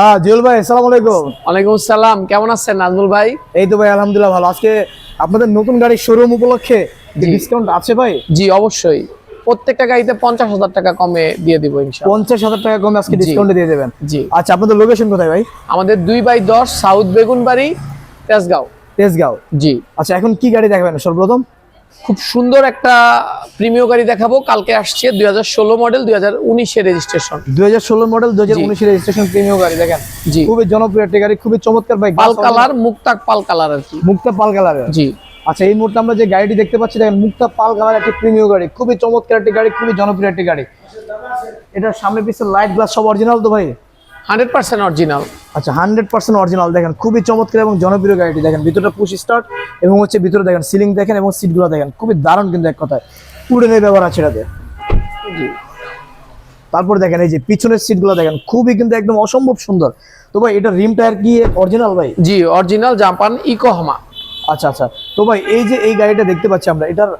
আহ জুয়েল ভাই আসসালামু আলাইকুম। ওয়ালাইকুম আসসালাম কেমন আছেন নাজমুল ভাই? এই তো ভাই আলহামদুলিল্লাহ ভালো। আজকে আপনাদের নতুন গাড়ির শোরুম উপলক্ষে ডিসকাউন্ট আছে ভাই? জি অবশ্যই। প্রত্যেকটা গাড়িতে পঞ্চাশ হাজার টাকা কমে দিয়ে দিব পঞ্চাশ হাজার টাকা কমে আজকে। ডিসকাউন্টে দিয়ে দেবেন? জি। আচ্ছা আপনাদের লোকেশন কোথায় ভাই? আমাদের দুই বাই দশ সাউথ বেগুনবাড়ি তেজগাঁও। তেজগাঁও। জি। আচ্ছা এখন কি গাড়ি দেখাবেন সর্বপ্রথম? খুব সুন্দর একটা প্রিমিয় গাড়ি দেখাবো। কালকে আসছে দুই হাজার ষোলো মডেল দুই হাজার উনিশের রেজিস্ট্রেশন দুই হাজার ষোলো মডেল দুই হাজার উনিশের রেজিস্ট্রেশন প্রিমিয়াম গাড়ি দেখেন। জি। খুবই জনপ্রিয় একটি গাড়ি খুবই চমৎকার ভাই পাল কালার মুক্তাক পাল কালার আর কি। মুক্তা পাল কালার। জি। আচ্ছা এই মুহূর্তে আমরা যে গাড়িটি দেখতে পাচ্ছি দেখেন মুক্তা পাল কালার একটি প্রিমিয়াম গাড়ি খুবই চমৎকার একটি গাড়ি খুবই জনপ্রিয় একটি গাড়ি। এটার সামনে পিছনে লাইট গ্লাস সব অরিজিনাল তো ভাই? Hundred percent original. আচ্ছা হান্ড্রেড পার্সেন্ট অরিজিনাল দেখেন খুবই চমৎকার এবং জনপ্রিয় গাড়িটি দেখেন ভিতরটা পুশ স্টার্ট এবং হচ্ছে ভিতরে দেখেন সিলিং দেখেন এবং সিটগুলো দেখেন খুবই দারুণ কিন্তু এক কথায়। উড়েনের ব্যবহার আছে এটাতে। জি। তারপর দেখেন এই যে পিছনের সিটগুলো দেখেন খুবই কিন্তু একদম অসম্ভব সুন্দর। তো ভাই এটা রিম টায়ার কি অরিজিনাল ভাই? জি অরিজিনাল জাপান ইকোহামা আচ্ছা আচ্ছা। তো ভাই এই যে এই গাড়িটা দেখতে পাচ্ছি আমরা এটার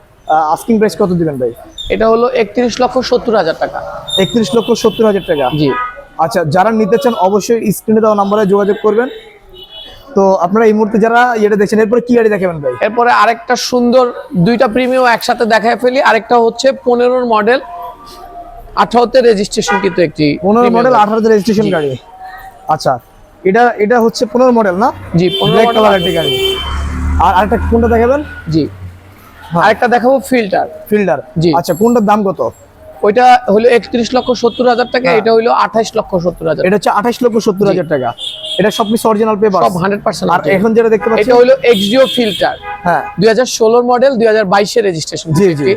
আস্কিং প্রাইস কত দিবেন ভাই? এটা হলো একত্রিশ লক্ষ সত্তর হাজার টাকা। একত্রিশ লক্ষ সত্তর হাজার টাকা। জি। আচ্ছা যারা নিতে চান অবশ্যই স্ক্রিনে দেওয়া নাম্বারে যোগাযোগ করবেন। তো আপনারা এই মুহূর্তে যারা এটা দেখছেন এরপরে কি গাড়ি দেখাবেন ভাই? এরপরে আরেকটা সুন্দর দুইটা প্রিমিয়াম একসাথে দেখায় ফেলি। আরেকটা হচ্ছে পনেরোর মডেল আঠারোতে রেজিস্ট্রেশন কিন্তু একটি পনেরো মডেল। আঠারোতে রেজিস্ট্রেশন গাড়ি। আচ্ছা এটা এটা হচ্ছে পনেরো মডেল না? জি ব্ল্যাক কালার একটি গাড়ি। আর আরেকটা কোনটা দেখাবেন? জি। হ্যাঁ। আরেকটা দেখাবো ফিল্টার ফিল্টার জি। আচ্ছা কোনটার দাম কত? ওইটা হলো একত্রিশ লক্ষ সত্তর হাজার টাকা হ্যাঁ। এটা হলো আঠাইশ লক্ষ সত্তর হাজার এটা হচ্ছে আঠাশ লক্ষ সত্তর হাজার টাকা। এটা সব কিছু অরিজিনাল পেপার সব হান্ড্রেড পার্সেন্ট আর এখন যেটা দেখতে পাচ্ছি এটা হলো এক্সডিও ফিল্টার হ্যাঁ। দুই হাজার ষোলোর মডেল দুই হাজার বাইশের রেজিস্ট্রেশন জি, জি।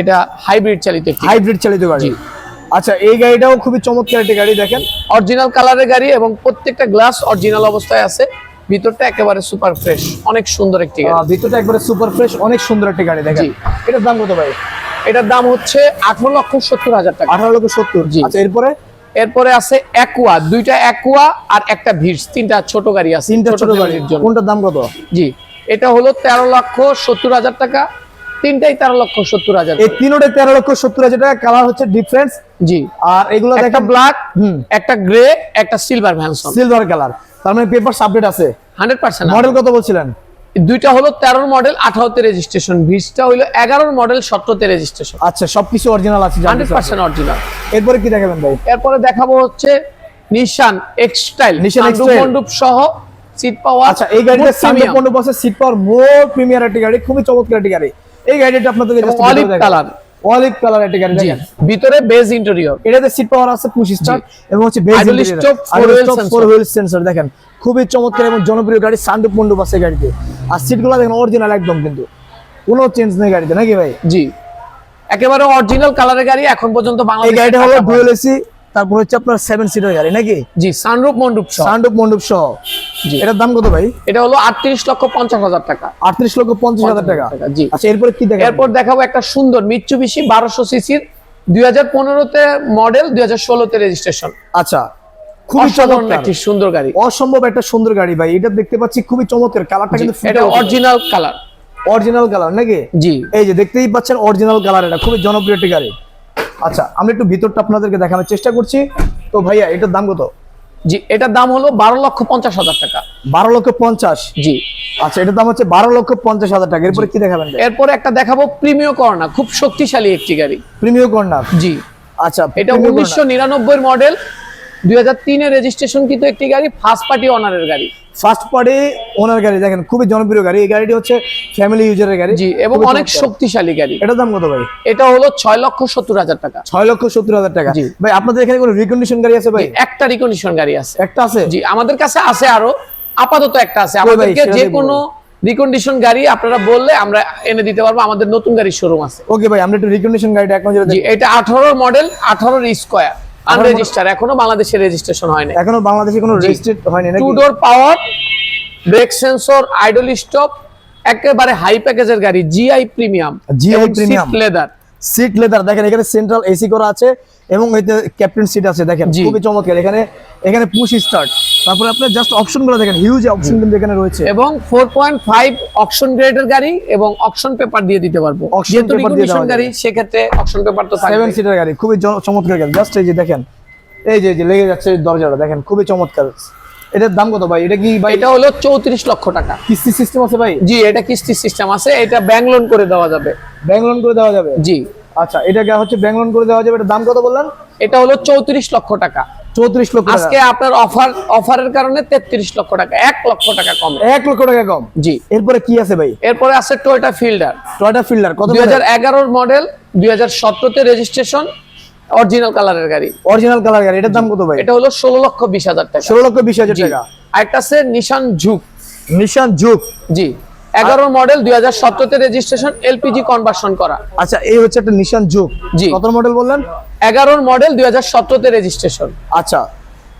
এটা হাইব্রিড চালিত হাইব্রিড চালিত গাড়ি। আচ্ছা এই গাড়িটাও খুবই চমৎকার একটি গাড়ি দেখেন। অরিজিনাল কালারের গাড়ি এবং প্রত্যেকটা গ্লাস অরিজিনাল অবস্থায় আছে। ভিতরটা একেবারে সুপার ফ্রেশ অনেক সুন্দর একটি গাড়ি। ভিতরটা একবারে সুপার ফ্রেশ অনেক সুন্দর একটি গাড়ি দেখেন। এটার দাম কত ভাই? এটার দাম হচ্ছে আঠারো লক্ষ সত্তর হাজার টাকা। আঠারো লক্ষ সত্তর। জি। আচ্ছা এরপরে? এরপরে আছে অ্যাকুয়া দুইটা অ্যাকুয়া আর একটা ভিড় তিনটা ছোট গাড়ি আছে তিনটা ছোট গাড়ি। ফ্যামিলির জন্য। কোনটার দাম কত? জি এটা হলো তেরো লক্ষ সত্তর হাজার টাকা তিনটাই তেরো লক্ষ সত্তর হাজার এই তিনোটা তেরো লক্ষ সত্তর হাজার টাকা কালার হচ্ছে ডিফারেন্স জি। আর এগুলো একটা ব্ল্যাক একটা গ্রে একটা সিলভার ভ্যানসন সিলভার কালার তার মানে পেপার আপডেট আছে। হান্ড্রেড পার্সেন্ট মডেল কত বলছিলেন? দুইটা হলো তেরোর মডেল আঠারোতে রেজিস্ট্রেশন বিশটা হলো এগারোর মডেল সতেরোতে রেজিস্ট্রেশন আচ্ছা সবকিছু অরিজিনাল আছে হান্ড্রেড পার্সেন্ট অরিজিনাল এরপরে কি দেখাবেন ভাই? এরপরে দেখাবো হচ্ছে নিশান এক্সটাইল নিশান। মন্ডপ সহ সিট পাওয়ার আচ্ছা এই গাড়িটা সামনে পনেরো বছর সিট পাওয়ার মোর প্রিমিয়ার একটি গাড়ি খুবই চমৎকার একটি গাড়ি। এই গাড়িটা আপনাদের অলিভ কালার অলিভ কালার একটা গাড়ি দেখেন। ভিতরে বেজ ইন্টেরিয়র এটাতে সিট পাওয়ার আছে পুশ স্টার্ট এবং হচ্ছে beige interior four wheel sensor দেখেন। খুবই চমৎকার এবং জনপ্রিয় গাড়ি সান্ডুপ মন্ডুপ আছে গাড়িতে। আর সিটগুলো দেখেন অরিজিনাল একদম কিন্তু। কোনো চেঞ্জ নেই গাড়িতে নাকি ভাই? জি। একেবারে অরিজিনাল কালারের গাড়ি এখন পর্যন্ত এই গাড়িটা হলো ডুয়েল এসি তারপর হচ্ছে আপনার সেভেন সিটার গাড়ি নাকি? জি সানরুপ মন্ডপ সহ। সানরূপ মন্ডপ সহ। জি। এটার দাম কত ভাই? এটা হলো আটত্রিশ লক্ষ পঞ্চাশ হাজার টাকা। আটত্রিশ লক্ষ পঞ্চাশ হাজার টাকা। জি। আচ্ছা এরপরে কি দেখেন এরপর দেখাবো একটা সুন্দর মিচ্ছুবিশি বারোশো সিসির দুই হাজার পনেরোতে মডেল দুই হাজার ষোলোতে রেজিস্ট্রেশন আচ্ছা খুবই চমৎকার। একটি সুন্দর গাড়ি। অসম্ভব একটা সুন্দর গাড়ি ভাই এটা দেখতে পাচ্ছি খুবই চমৎকার। কালারটা কিন্তু এটা অরিজিনাল কালার অরিজিনাল কালার নাকি? জি। এই যে দেখতেই পাচ্ছেন অরিজিনাল কালার এটা খুবই জনপ্রিয় একটি গাড়ি। আচ্ছা আমরা একটু ভিতরটা আপনাদেরকে দেখানোর চেষ্টা করছি। তো ভাইয়া এটার দাম কত? জি এটার দাম হলো বারো লক্ষ পঞ্চাশ হাজার টাকা। বারো লক্ষ পঞ্চাশ? জি। আচ্ছা এটার দাম হচ্ছে বারো লক্ষ পঞ্চাশ হাজার টাকা। এরপরে কি দেখাবেন এরপরে একটা দেখাবো প্রিমিয় করোনা খুব শক্তিশালী একটি গাড়ি। প্রিমিয় কর্নার জি। আচ্ছা এটা উনিশশো নিরানব্বই মডেল দুই হাজার তিনের রেজিস্ট্রেশন কিন্তু একটি গাড়ি ফার্স্ট পার্টি অনারের গাড়ি। ফার্স্ট পার্টি ওনার গাড়ি দেখেন খুবই জনপ্রিয় গাড়ি। এই গাড়িটি হচ্ছে ফ্যামিলি ইউজারের গাড়ি। জি এবং অনেক শক্তিশালী গাড়ি। এটার দাম কত ভাই? এটা হলো ছয় লক্ষ সত্তর হাজার টাকা। ছয় লক্ষ সত্তর হাজার টাকা। জি। ভাই আপনাদের এখানে কোনো রিকন্ডিশন গাড়ি আছে ভাই? একটা রিকন্ডিশন গাড়ি আছে। একটা আছে? জি আমাদের কাছে আছে আরও। আপাতত একটা আছে। আমাদেরকে যে কোনো রিকন্ডিশন গাড়ি আপনারা বললে আমরা এনে দিতে পারব। আমাদের নতুন গাড়ির শোরুম আছে। ওকে ভাই আমরা একটু রিকন্ডিশন গাড়িটা দেখি। এটা আঠারো মডেল আঠারোর স্কোয়ার আনরেজিস্টার এখনও বাংলাদেশে রেজিস্ট্রেশন হয়নি। এখনও বাংলাদেশে কোনো। রেজিস্ট্রেড হয়নি two door power brake sensor idle stop একেবারে হাই প্যাকেজের গাড়ি GI premium GI premium leather seat leather দেখেন এখানে সেন্ট্রাল এসি করা আছে এবং এতে ক্যাপ্টেন সিট আছে দেখেন। খুবই চমৎকার এখানে এখানে পুশ স্টার্ট তারপরে আপনার জাস্ট অপশনগুলো দেখেন হিউজ অপশন কিন্তু এখানে রয়েছে। এবং ফোর পয়েন্ট ফাইভ অকশন গ্রেডের গাড়ি এবং অপশন পেপার দিয়ে দিতে পারব। যেহেতু রিকন্ডিশন গাড়ি সেক্ষেত্রে অকশন পেপার তো থাকবে সিটার গাড়ি খুবই চমৎকার গাড়ি। জাস্ট এই যে দেখেন এই যে এই যে লেগে যাচ্ছে দরজাটা দেখেন খুবই চমৎকার। এটার দাম কত ভাই? এটা কি ভাই? এটা হলো চৌত্রিশ লক্ষ টাকা। কিস্তি সিস্টেম আছে ভাই? জি এটা কিস্তির সিস্টেম আছে। এটা ব্যাংক লোন করে দেওয়া যাবে। ব্যাংক লোন করে দেওয়া যাবে? জি। আচ্ছা এটা কি হচ্ছে ব্যাংক লোন করে দেওয়া যাবে? এটা দাম কত বললেন? এটা হলো চৌত্রিশ লক্ষ টাকা। চৌত্রিশ লক্ষ আজকে আপনার অফার অফারের কারণে তেত্রিশ লক্ষ টাকা এক লক্ষ টাকা কম। এক লক্ষ টাকা কম। জি। এরপরে কি আছে ভাই? এরপরে আছে টয়োটা ফিল্ডার টয়টা ফিল্ডার কত দুই হাজার এগারোর মডেল দুই হাজার সতেরোতে রেজিস্ট্রেশন অরিজিনাল কালারের গাড়ি। অরিজিনাল কালার গাড়ি এটার দাম কত ভাই? এটা হলো ষোলো লক্ষ বিশ হাজার টাকা। ষোলো লক্ষ বিশ হাজার টাকা। আরেকটা আছে নিশান ঝুক নিশান জুক জি। এগারোর মডেল দুই হাজার সতেরোতে রেজিস্ট্রেশন এলপিজি কনভার্সন করা। আচ্ছা এই হচ্ছে একটা নিশান জুক জি। কত মডেল বললেন? এগারোর মডেল দুই হাজার সতেরোতে রেজিস্ট্রেশন আচ্ছা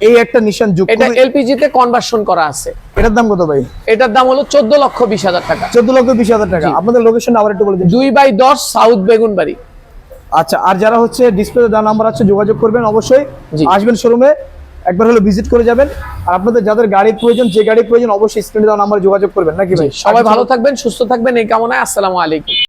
এই একটা নিশান জুক এটা এলপিজি তে কনভার্সন করা আছে। এটার দাম কত ভাই? এটার দাম হলো চোদ্দ লক্ষ বিশ হাজার টাকা। চোদ্দ লক্ষ বিশ হাজার টাকা। আপনাদের লোকেশন আবার একটু বলে দিন। দুই বাই দশ সাউথ বেগুনবাড়ি। আচ্ছা আর যারা হচ্ছে ডিসপ্লে দেওয়া নাম্বার আছে যোগাযোগ করবেন অবশ্যই। আসবেন শোরুমে একবার হলো ভিজিট করে যাবেন। আর আপনাদের যাদের গাড়ির প্রয়োজন যে গাড়ির প্রয়োজন অবশ্যই স্ক্রিনে দেওয়া নাম্বারে যোগাযোগ করবেন। নাকি ভাই? সবাই ভালো থাকবেন সুস্থ থাকবেন এই কামনায় আসসালামু আলাইকুম।